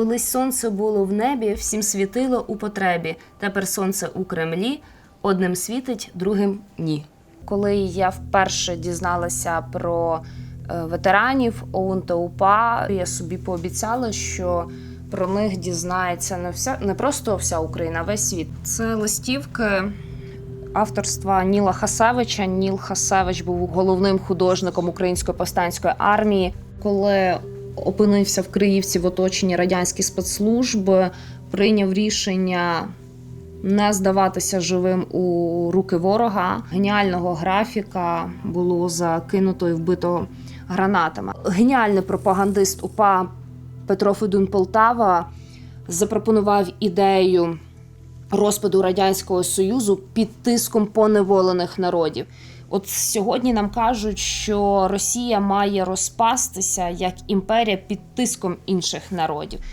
Колись сонце було в небі, всім світило у потребі. Тепер сонце у Кремлі, одним світить, другим ні. Коли я вперше дізналася про е, ветеранів ОУН та УПА, я собі пообіцяла, що про них дізнається не вся не просто вся Україна, а весь світ. Це листівки авторства Ніла Хасевича. Ніл Хасевич був головним художником української повстанської армії. Коли опинився в Криївці в оточенні радянських спецслужб, прийняв рішення не здаватися живим у руки ворога. Геніального графіка було закинуто і вбито гранатами. Геніальний пропагандист УПА Петро Федун Полтава запропонував ідею розпаду радянського союзу під тиском поневолених народів. От сьогодні нам кажуть, що Росія має розпастися як імперія під тиском інших народів.